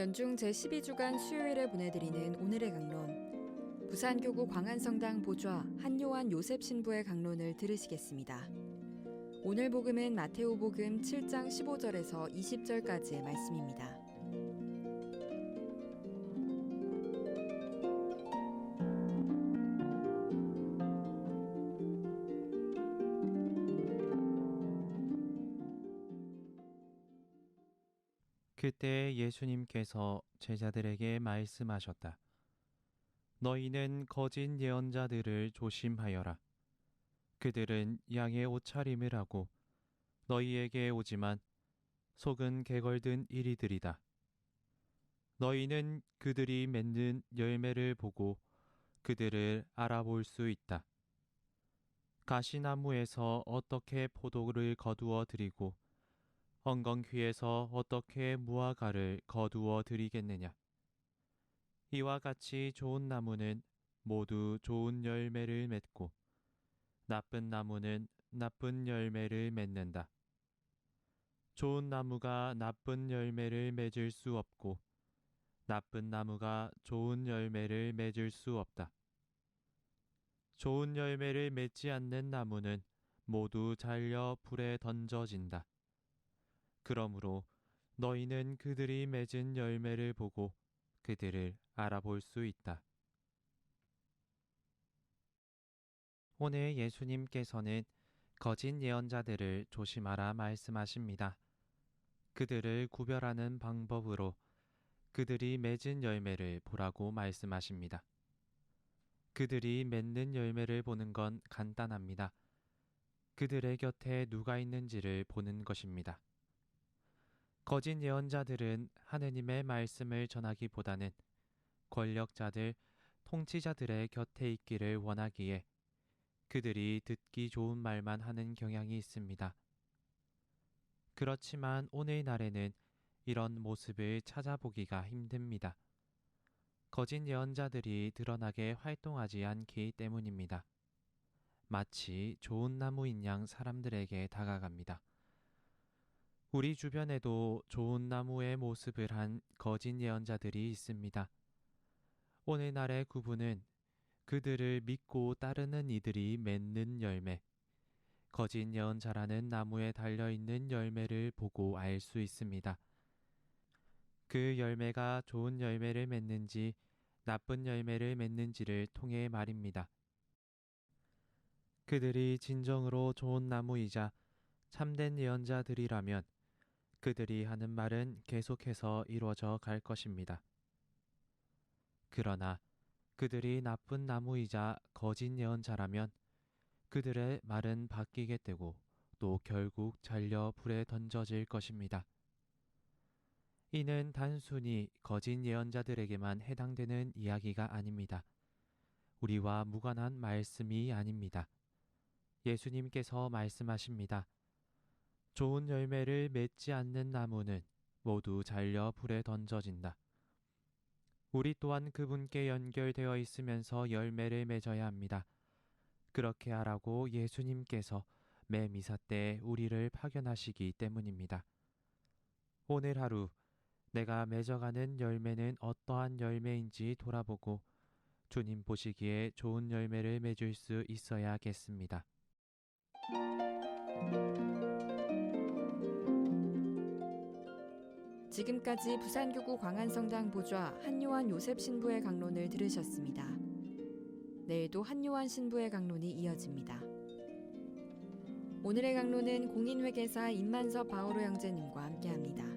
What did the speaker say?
연중 제12주간 수요일에 보내드리는 오늘의 강론. 부산교구 광안성당 보좌 한요한 요셉 신부의 강론을 들으시겠습니다. 오늘 복음은 마테오 복음 7장 15절에서 20절까지의 말씀입니다. 그때 예수님께서 제자들에게 말씀하셨다. 너희는 거짓 예언자들을 조심하여라. 그들은 양의 옷차림을 하고 너희에게 오지만 속은 개걸든 이리들이다. 너희는 그들이 맺는 열매를 보고 그들을 알아볼 수 있다. 가시나무에서 어떻게 포도를 거두어 드리고 엉겅퀴에서 어떻게 무화과를 거두어 드리겠느냐? 이와 같이 좋은 나무는 모두 좋은 열매를 맺고 나쁜 나무는 나쁜 열매를 맺는다. 좋은 나무가 나쁜 열매를 맺을 수 없고 나쁜 나무가 좋은 열매를 맺을 수 없다. 좋은 열매를 맺지 않는 나무는 모두 잘려 불에 던져진다. 그러므로 너희는 그들이 맺은 열매를 보고 그들을 알아볼 수 있다. 오늘 예수님께서는 거짓 예언자들을 조심하라 말씀하십니다. 그들을 구별하는 방법으로 그들이 맺은 열매를 보라고 말씀하십니다. 그들이 맺는 열매를 보는 건 간단합니다. 그들의 곁에 누가 있는지를 보는 것입니다. 거짓 예언자들은 하느님의 말씀을 전하기보다는 권력자들, 통치자들의 곁에 있기를 원하기에 그들이 듣기 좋은 말만 하는 경향이 있습니다. 그렇지만 오늘날에는 이런 모습을 찾아보기가 힘듭니다. 거짓 예언자들이 드러나게 활동하지 않기 때문입니다. 마치 좋은 나무인 양 사람들에게 다가갑니다. 우리 주변에도 좋은 나무의 모습을 한 거짓 예언자들이 있습니다. 오늘날의 구분은 그들을 믿고 따르는 이들이 맺는 열매, 거짓 예언자라는 나무에 달려 있는 열매를 보고 알 수 있습니다. 그 열매가 좋은 열매를 맺는지 나쁜 열매를 맺는지를 통해 말입니다. 그들이 진정으로 좋은 나무이자 참된 예언자들이라면 그들이 하는 말은 계속해서 이루어져 갈 것입니다. 그러나 그들이 나쁜 나무이자 거짓 예언자라면 그들의 말은 바뀌게 되고 또 결국 잘려 불에 던져질 것입니다. 이는 단순히 거짓 예언자들에게만 해당되는 이야기가 아닙니다. 우리와 무관한 말씀이 아닙니다. 예수님께서 말씀하십니다. 좋은 열매를 맺지 않는 나무는 모두 잘려 불에 던져진다. 우리 또한 그분께 연결되어 있으면서 열매를 맺어야 합니다. 그렇게 하라고 예수님께서 매 미사 때 우리를 파견하시기 때문입니다. 오늘 하루 내가 맺어가는 열매는 어떠한 열매인지 돌아보고 주님 보시기에 좋은 열매를 맺을 수 있어야겠습니다. 지금까지 부산교구 광안성당 보좌 한요한 요셉 신부의 강론을 들으셨습니다. 내일도 한요한 신부의 강론이 이어집니다. 오늘의 강론은 공인회계사 임만섭 바오로 형제님과 함께합니다.